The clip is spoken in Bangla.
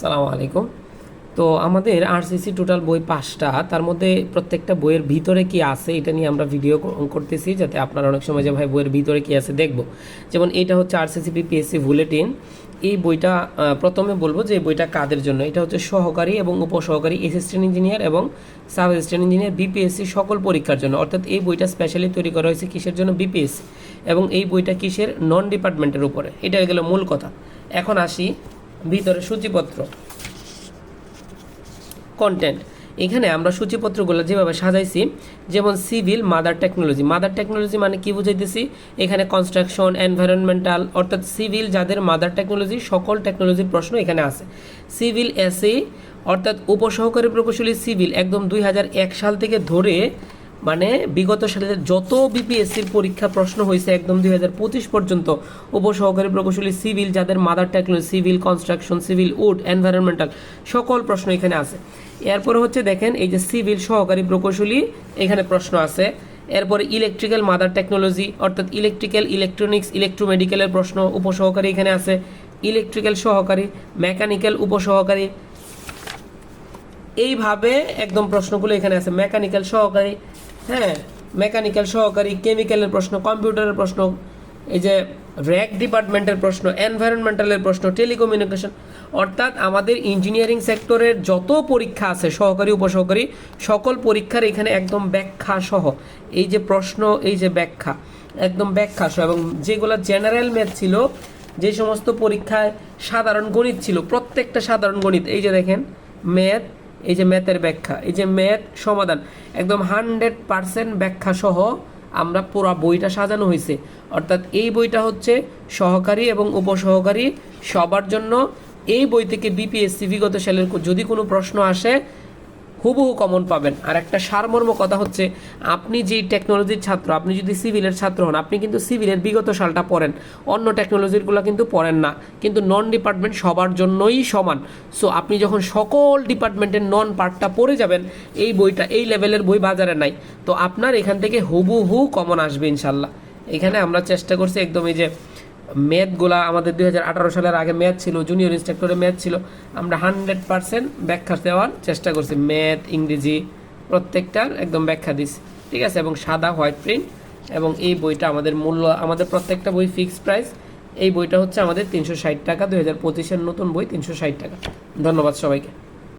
সালামু আলাইকুম। তো আমাদের আরসিসি টোটাল বই পাঁচটা, তার মধ্যে প্রত্যেকটা বইয়ের ভিতরে কি আছে এটা নিয়ে আমরা ভিডিও করতেছি, যাতে আপনারা অনেক সময় যে, ভাই, বইয়ের ভিতরে কি আছে দেখব? যেমন এটা হচ্ছে আরসিসি বিপিএসসি বুলেটিন এই বইটা প্রথমে বলব যে বইটা কাদের জন্য? এটা হচ্ছে সহকারী এবং উপসহকারী অ্যাসিস্ট্যান্ট ইঞ্জিনিয়ার এবং সাব অ্যাসিস্ট্যান্ট ইঞ্জিনিয়ার বিপিএসসি সকল পরীক্ষার জন্য। অর্থাৎ এই বইটা স্পেশালি তৈরি করা হয়েছে কিসের জন্য? বিপিএসসি এবং এই বইটা কিসের? নন ডিপার্টমেন্টের উপরে। এটা গেল মূল কথা। এখন আসি ভিতরে সূচিপত্র। কন্টেন্ট এখানে আমরা সূচিপত্রগুলো যেভাবে সাজাইছি, যেমন civil mother technology mother technology মানে কি বুঝাইতেছি? এখানে কনস্ট্রাকশন এনভায়রনমেন্টাল অর্থাৎ সিভিল যাদের মাদার টেকনোলজি সকল টেকনোলজির প্রশ্ন এখানে আছে। সিভিল এসি অর্থাৎ উপসহকারী প্রকৌশলী সিভিল একদম দুই হাজার এক সাল থেকে ধরে মানে বিগত সালের যত বিপিএসসির পরীক্ষা প্রশ্ন হয়েছে একদম দুই হাজার পঁচিশ পর্যন্ত, উপসহকারী প্রকৌশলী সিভিল যাদের mother technology civil construction civil wood environmental সকল প্রশ্ন এখানে আছে। এরপরে হচ্ছে দেখেন, এই যে সিভিল সহকারী প্রকৌশলী, এখানে প্রশ্ন আছে। এরপরে ইলেকট্রিক্যাল মাদার টেকনোলজি অর্থাৎ ইলেকট্রিক্যাল ইলেকট্রনিক্স ইলেকট্রোমেডিক্যালের প্রশ্ন উপসহকারী এখানে আছে। ইলেকট্রিক্যাল সহকারী মেকানিক্যাল উপসহকারী এইভাবে একদম প্রশ্নগুলো এখানে আছে। মেকানিক্যাল সহকারী হ্যাঁ? মেকানিক্যাল সহকারী কেমিক্যালের প্রশ্ন কম্পিউটারের প্রশ্ন, এই যে র্যাক ডিপার্টমেন্টের প্রশ্ন এনভায়রনমেন্টালের প্রশ্ন টেলিকমিউনিকেশন অর্থাৎ আমাদের ইঞ্জিনিয়ারিং সেক্টরের যত পরীক্ষা আছে, সহকারী, উপসহকারী, সকল পরীক্ষার এখানে একদম ব্যাখ্যা সহ, এই যে প্রশ্ন, এই যে ব্যাখ্যা, একদম ব্যাখ্যা সহ, এবং যেগুলো জেনারেল ম্যাথ ছিল, যে সমস্ত পরীক্ষায় সাধারণ গণিত ছিল, প্রত্যেকটা সাধারণ গণিত, এই যে দেখেন ম্যাথ এই যে ম্যাথের ব্যাখ্যা, এই যে ম্যাথ সমাধান, একদম হান্ড্রেড পারসেন্ট ব্যাখ্যা সহ আমরা পুরো বইটা সাজানো হয়েছে অর্থাৎ এই বইটা হচ্ছে সহকারী এবং উপসহকারী সবার জন্য এই বই থেকে বিপিএসসি বিগত সালের যদি কোনো প্রশ্ন আসে হুবহু কমন পাবেন। আর একটা সারমর্ম কথা হচ্ছে, আপনি যেই টেকনোলজির ছাত্র, আপনি যদি সিভিলের ছাত্র হন, আপনি কিন্তু সিভিলের বিগত সালটা পড়েন। অন্য টেকনোলজিরগুলো কিন্তু পড়েন না। কিন্তু নন ডিপার্টমেন্ট সবার জন্যই সমান। সো আপনি যখন সকল ডিপার্টমেন্টের নন পার্টটা পড়ে যাবেন, এই বইটা, এই লেভেলের বই বাজারে নাই। তো আপনার এখান থেকে হুবহু কমন আসবে ইনশাল্লাহ। এখানে আমরা চেষ্টা করছি একদম এই যে ম্যাথগুলা আমাদের দুই হাজার আঠারো সালের আগে ম্যাথ ছিল জুনিয়র ইনস্ট্রাক্টরে ম্যাথ ছিল। আমরা হান্ড্রেড পার্সেন্ট ব্যাখ্যা দেওয়ার চেষ্টা করছি। ম্যাথ, ইংরেজি প্রত্যেকটার একদম ব্যাখ্যা দিছি। ঠিক আছে? এবং সাদা, হোয়াইট প্রিন্ট এবং এই বইটা আমাদের মূল্য, আমাদের প্রত্যেকটা বই ফিক্সড প্রাইস। এই বইটা হচ্ছে আমাদের তিনশো ষাট টাকা। দুই হাজার পঁচিশের নতুন বই তিনশো ষাট টাকা। ধন্যবাদ সবাইকে।